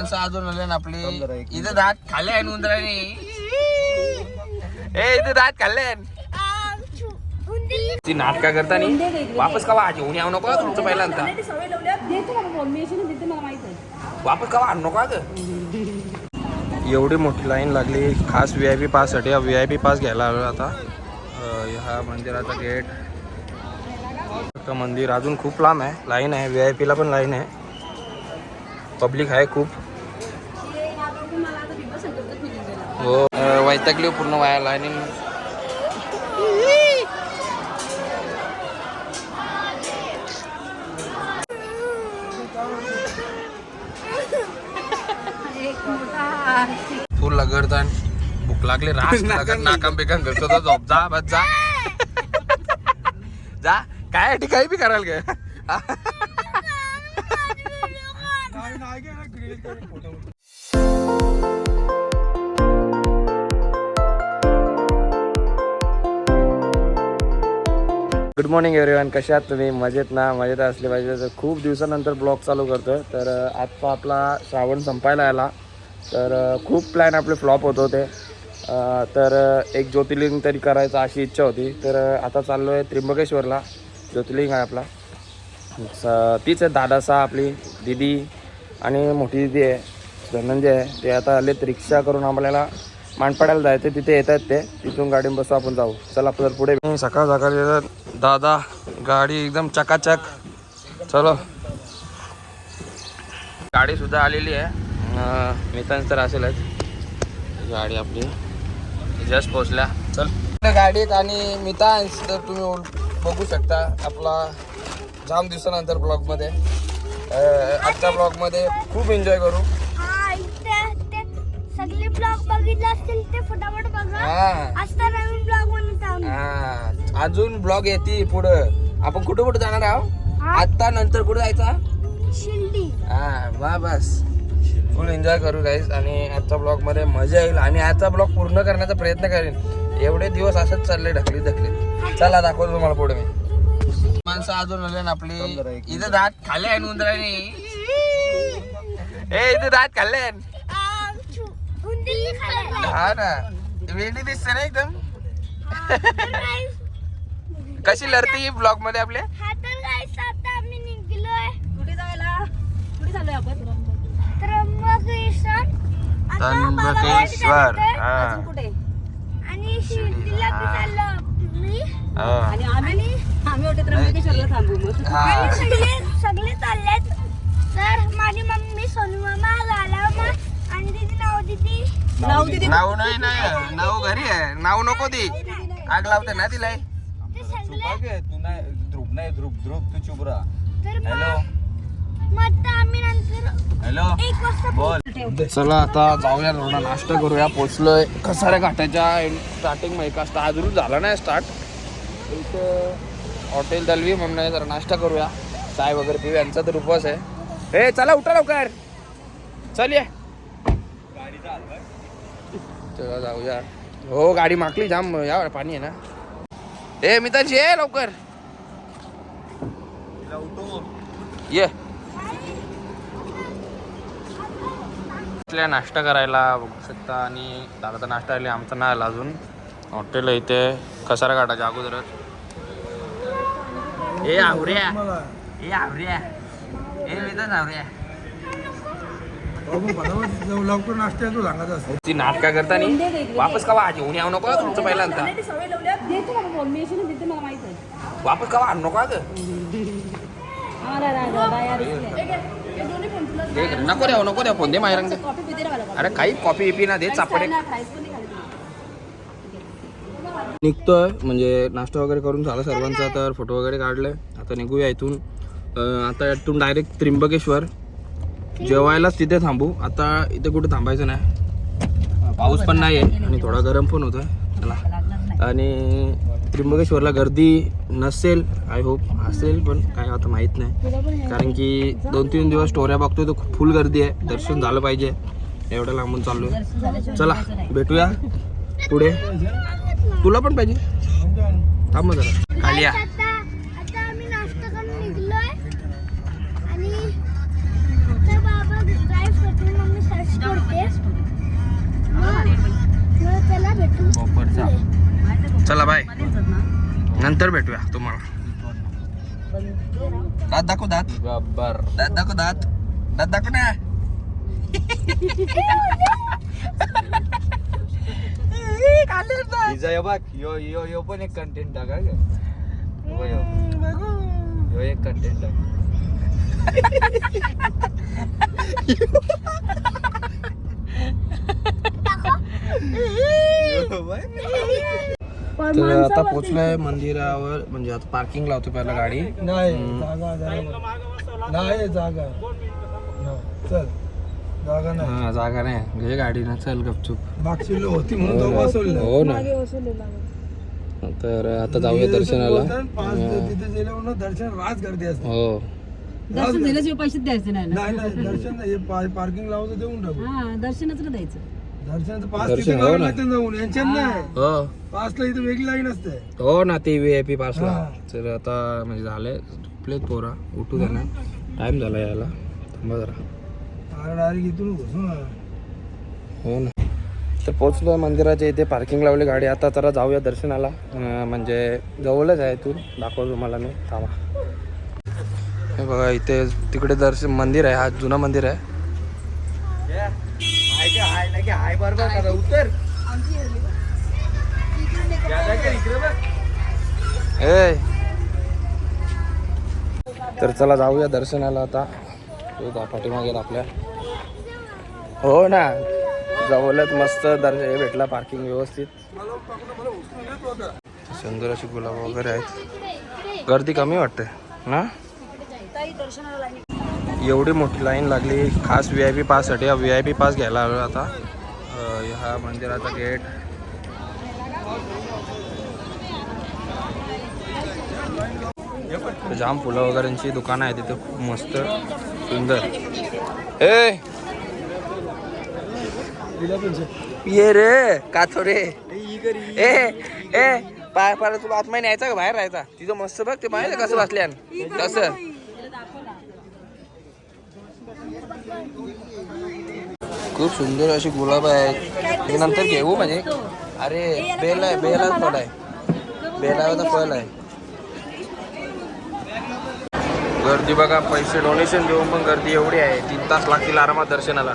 माणसं अजून आले ना आपली. इथं दात खाल्ले आहे उंदराने. ए इथं दात खाल्ले ती नाटका करताना. वापस कवा? आज येऊन यावं नको तुमचं पहिल्यांदा. वापस कवा? आणू नको ग एवढी मोठी लाईन लागली. खास व्ही आय पी पाससाठी व्ही आय पी पास घ्यायला आलो आता. हा मंदिराचा गेट मंदिर अजून खूप लांब आहे. लाईन आहे. व्ही आय पीला पण लाईन आहे. पब्लिक आहे खूप. हो. वैतागली पूर्ण वाया लाईनिंग फुल लगडतान भूक लागली रास लगड नाकाम बेकाम करतो तो झोप जा बस जा. जा. काय काही बी कराल काय गुड मॉर्निंग एव्हरीवन कशा आहात तुम्ही? मजेत ना? मजेत असले पाहिजे. तर खूप दिवसानंतर ब्लॉग चालू करतोय. तर आत्ता आपला श्रावण संपायला आला. तर खूप प्लॅन आपले फ्लॉप होत होते. तर एक ज्योतिर्लिंग तरी करायचं अशी इच्छा होती. तर आता चाललो आहे त्र्यंबकेश्वरला. ज्योतिर्लिंग आहे आपला. स- तीच आहे दादासा आपली दिदी आणि मोठी दिदी आहे. धनंजय आहे. ते आता आलेत रिक्षा करून आम्हाला मानपाड्याला जायचं तिथे येत आहेत ते. तिथून गाडीने बसू आपण जाऊ. चला तर पुढे. सकाळ सकाळी येतात. दादा गाडी एकदम चकाचक. चलो. गाडी सुद्धा आलेली आहे. मित्रांच तर असेलच गाडी आपली जस्ट पोचल्या चल. गाडीत आणि मितांश तर तुम्ही बघू शकता आपला जाम दिवसानंतर ब्लॉगमध्ये. आजच्या ब्लॉगमध्ये खूप एन्जॉय करू. सगळे ब्लॉग बघितले असतील ते फटाफट बघा. हा. आता नवीन ब्लॉग बनवत आहोत हा. अजून ब्लॉग येते पुढं. आपण कुठं कुठं जाणार आहोत? हा. आता नंतर कुठं जायचा? शिर्डी. हा वा बस. फुल एन्जॉय करू गाईज आणि आजच्या ब्लॉगमध्ये मजा येईल. आणि आजचा ब्लॉग पूर्ण करण्याचा प्रयत्न करेन. एवढे दिवस असंच चालले ढकली ढकली. चला दाखवतो तुम्हाला पुढे मी. माणसं अजून आले ना आपली. इथं दात खाल्ले आहे उंदराने? ए इथं दात खाल्ले आ, छु- उंदीरने खाल्लं. हा ना. दिसते ना एकदम. हा, कशी लढते ही ब्लॉगमध्ये आपल्या हा तर guys, आता आम्ही निघलोय. कुठे जायला? कुठे चाललोय आपण? त्र्यंबकेश्वर. हा. आणि शिर्डीला बी चाललो मी. आणि आम्ही? त्र्यंबकेश्वरला थांबू. हा. सगळे सगळे चाललेत. तर माझी मम्मी सोनू मामा लाला आणि तिची नाव दिदी. नाव नाही ना नाव घरी आहे. नाव नको ती. आग लावते ना तिला. ते नाही ध्रुव नाही ध्रुव ध्रुव तू चुप राहा. हॅलो हॅलो बोल. चला आता जाऊया थोडा नाश्ता करूया. पोचलोय कसाऱ्या घाटाच्या स्टार्टिंगमध्ये. का स्टार्ट अजून झाला नाही स्टार्ट इथं हॉटेल दलवी म्हणून आहे. जरा नाश्ता करूया. चाय वगैरे पिऊ यांचा तर उपवास आहे. ए चला उठा लवकर. चल ये. चला जाऊया. हो गाडी माकली जाम या पाणी आहे ना. ए मिताजी ये लवकर. ये. नाश्ता करायला बघू शकता आणि दादाचा नाश्ता आले आमचा नाही आला अजून. हॉटेल आहे इथे कसारा घाटाच्या अगोदरच. ए आवऱ्या. ए आवऱ्या. ए मित्र आवऱ्या. लवकर नाश्ता तू सांगत असतो. ती नाटका करताना वापस कवा? आज येऊन यावं नको तुमचं पहिल्यांदा? नाही, वापस कवा? आणू नको ग. हे. नको द्या नको द्या फोन दे मला अरे काही कॉफी इपी ना दे चापडे. नाही. निघतोय म्हणजे नाश्ता वगैरे करून झाला सर्वांचा तर फोटो वगैरे काढले. आता निघूया इथून. आता इथून डायरेक्ट त्र्यंबकेश्वर. जेवायलाच तिथे थांबू. आता इथे कुठे थांबायचं नाही. पाऊस पण नाही आहे आणि थोडा गरम पण होतोय. चला. आणि त्र्यंबकेश्वरला गर्दी नसेल आय होप असेल पण काय आता माहीत नाही. कारण की दोन तीन दिवस स्टोऱ्या बघतोय तर खूप फुल गर्दी आहे. दर्शन झालं पाहिजे. एवढं लांबून चाललोय. चला भेटूया पुढे. तुला पण पाहिजे. थांब जरा. खाली या. चला बाय नंतर भेटूया तुम्हाला. दात दाखव दात. गब्बर. दात दाखव दात. दात दाखव ना. यो यो यो पण एक कंटेंट यो एक कंटेंट टाका. तर आता पोचलोय मंदिरावर म्हणजे आता पार्किंग लावतो पहिला गाडी. नाही. जागा जागा नाही जागा. चल. जागा नाही. हा जागा नाही. घे गाडी ना चल गपचूप. मागची लो होती म्हणून तो बसवलं हो ना. तर आता जाऊया दर्शनाला. पाच तिथे गेल्यावर ना दर्शन राज गर्दी असते. हो. दर्शन झाल्याशिवाय पैसे द्यायचे नाही ना. नाही नाही दर्शन नाही. पार्किंग लावतो देऊन टाकू. हा दर्शनच द्यायचं? दर्शनाचं दर्शन तिथे हो करावं ना. लागतं जाऊन. यांच्यात नाही. हो. पासला इथे वेगळी लाईन असते. हो ना ते व्ही आय पी पासला हा. तर आता म्हणजे झालंय झोपलेत पोरा. उठू दे ना. टाइम झाला यायला. थांबा जरा. डायरेक्ट इथून हो ना. तर पोचलो मंदिराच्या इथे. पार्किंग लावली गाडी. आता जरा जाऊया दर्शनाला. अं, म्हणजे जवळच आहे इथून. दाखवतो तुम्हाला मी. थांबा. हे बघा इथे तिकडे दर्शन मंदिर आहे. हा जुना मंदिर आहे. नाही का हाय बरोबर का? उत्तर या जागी इकडे बघ ए. तर चला जाऊया दर्शनाला आता. तो पाठीमागे आपल्या. हो ना. जवळच मस्त दर्शन हे भेटला पार्किंग व्यवस्थित. सुंदर अशी गुलाब वगैरे आहेत. गर्दी कमी वाटते ना? एवढी मोठी लाईन लागली. खास व्ही आय पी पाससाठी हा व्ही आय पी पास घ्यायला आलो आता. हा मंदिराचा गेट. जाम फुलं वगैरेची दुकानं आहे तिथे खूप मस्त सुंदर. ए! ये रे काथोरे ए ए पाय पाय तुला आतमध्ये न्यायचा का? बाहेर राहायचा. तिथं मस्त बघ ते बाहेर कसं बसल्यान. कसं खूप सुंदर अशी गुलाब आहेत हे नंतर घेऊ म्हणजे. अरे बेल आहे बेला फळ आहे. बेलाचा फळ आहे. गर्दी बघा पैसे डोनेशन देऊन पण गर्दी एवढी आहे. तीन तास लागतील आरामात दर्शनाला.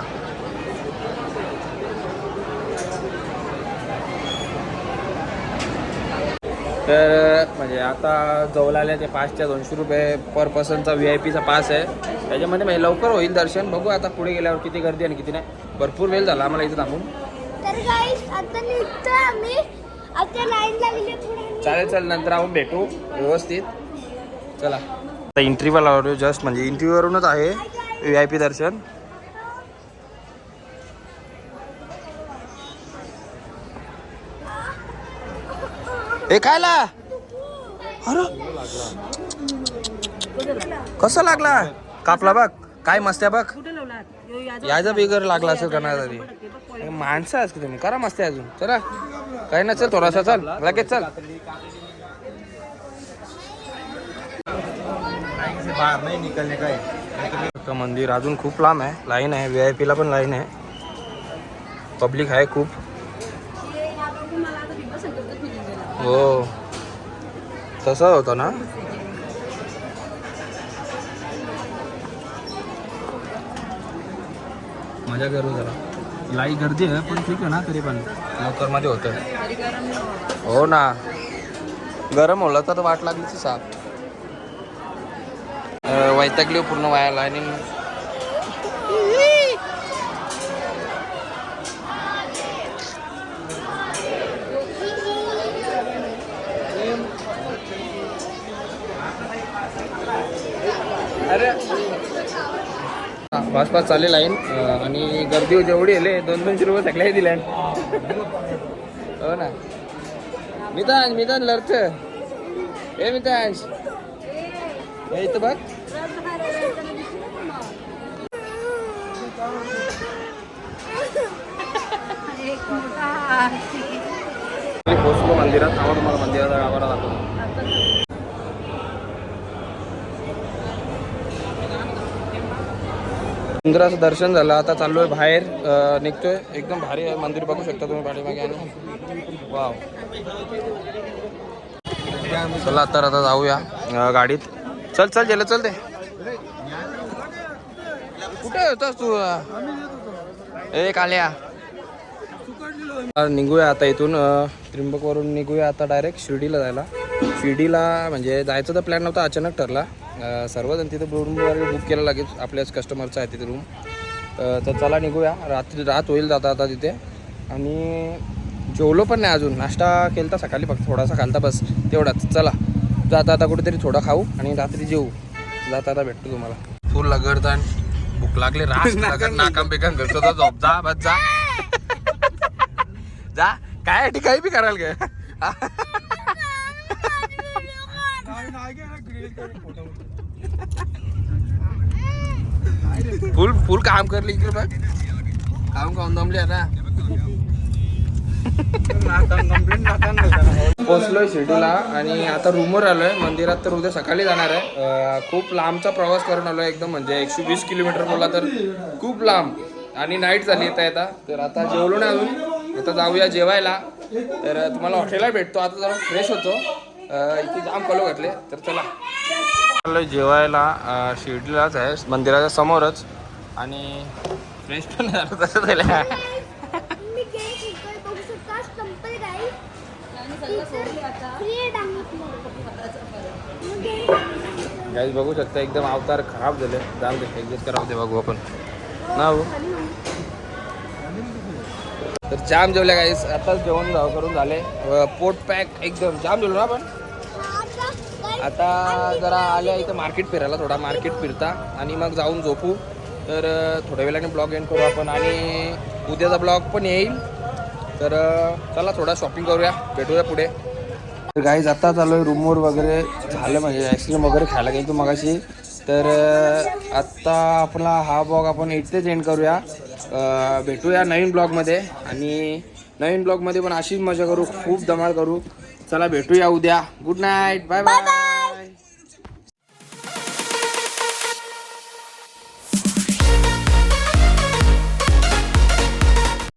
तर म्हणजे आता जवळ आल्या ते पाचच्या दोनशे रुपये पर पर्सनचा व्ही आय पीचा पास आहे. त्याच्यामध्ये म्हणजे लवकर होईल दर्शन. बघू आता पुढे गेल्यावर किती गर्दी आणि किती नाही. भरपूर वेळ झाला आम्हाला इथे थांबून. चालेल चालेल. नंतर आपण भेटू. व्यवस्थित. चला. आता इंटरव्ह्यू जस्ट म्हणजे इंटरव्ह्यूवरूनच आहे व्ही आय पी दर्शन. हे खायला? अरे. कसं लागला? कापला बघ. काय मस्त आहे बघ. याचा बिगर लागला असेल करण्यासाठी माणसं आहेस की तुम्ही? करा मस्त आहे अजून. चला. काही ना चल थोडासा चल. लगेच चल. नाही निकलने काय? मंदिर अजून खूप लांब आहे. लाईन आहे. व्ही आय पीला पण लाईन आहे. पब्लिक आहे खूप. हो. तसं होतं ना? मजा करू जरा. लाई गर्दी आहे पण ठीक आहे ना तरी पण. लवकरमध्ये होतं हो ना. गरम होला तर वाट लागलीच साप. वैतागली पूर्ण वाया लाईनिंग पाच पाच चालेल लाईन आणि गर्दी जेवढी आले दोन दोनशे रुपये सगळ्या दिल्या हो ना? मितांश मितांश लढत. ए मितांश हे इथं बघ. मी पोचलो मंदिरात आवा तुम्हाला मंदिराचा गाभारा दाखवतो मंदिराचं दर्शन झालं. आता चाललोय बाहेर निघतोय. एकदम भारी आहे मंदिर बघू शकता तुम्ही पाठीमागे आणि. वाव. चला तर आता जाऊया गाडीत. चल चल गेलं चल ते कुठे होतास तू? ए काल्या. निघूया आता इथून त्रिंबकवरून निघूया आता डायरेक्ट शिर्डीला जायला. शिर्डीला म्हणजे जायचं तर प्लॅन नव्हता अचानक ठरला. सर्वजण तिथे रूम वगैरे बुक केलं लागेल आपल्याच कस्टमरचं आहे तिथे रूम तर चला निघूया. रात्री रात होईल जाता आता तिथे. आणि जेवलो पण नाही अजून. नाश्ता केलता सकाळी फक्त. थोडासा खालता बस. तेवढाच. चला. जाता आता कुठेतरी थोडा खाऊ आणि रात्री जेवू जाता आता भेटतो तुम्हाला. फुल लगडतान भूक लागली. रास लगड नाकाम बेकाम तर झोप जा बस जा. जा. काय काही बी कराल काय? फुल फुल काम करले इकडे बघ. काम काम दमले आता? पोचलोय शिर्डीला आणि आता रूमवर आलोय मंदिरात तर उद्या सकाळी जाणार आहे. खूप लांबचा प्रवास करून आलोय एकदम म्हणजे एकशे वीस किलोमीटर बोला तर खूप लांब. आणि नाईट झाली येता येता तर आता जेवलो नाही अजून. आता जाऊया जेवायला. तर तुम्हाला हॉटेलला भेटतो. आता जरा फ्रेश होतो. इथे जाम कलो घातले तर चला. जेवायला शिर्डीलाच आहे मंदिराच्या समोरच. आणि फ्रेश पण झालं तसं झालं गाईज बघू शकता एकदम अवतार खराब झाले. जाम दे ऍडजस्ट करावं ते बघू आपण. ना हो तर जाम जेवल्या गाईस आताच जेवण करून झाले. पोट पॅक एकदम. जाम जेवलो ना आपण? आता जरा आल्या इथं मार्केट फिरायला थोडा. मार्केट फिरता. आणि मग जाऊन झोपू. तर थोड्या वेळाने ब्लॉग एंड करू आपण. आणि उद्याचा ब्लॉग पण येईल. तर चला थोडा शॉपिंग करूया. भेटूया पुढे. तर गाईज आता चालू आहे रूमवर वगैरे. झालं म्हणजे आईस्क्रीम वगैरे खायला गेलो मगाशी. तर आत्ता आपला हा ब्लॉग आपण इथेच एंड करूया. भेटूया नवीन ब्लॉगमध्ये. आणि नवीन ब्लॉगमध्ये पण अशीच मजा करू खूप धमाल करू. चला भेटूया उद्या. Good night bye bye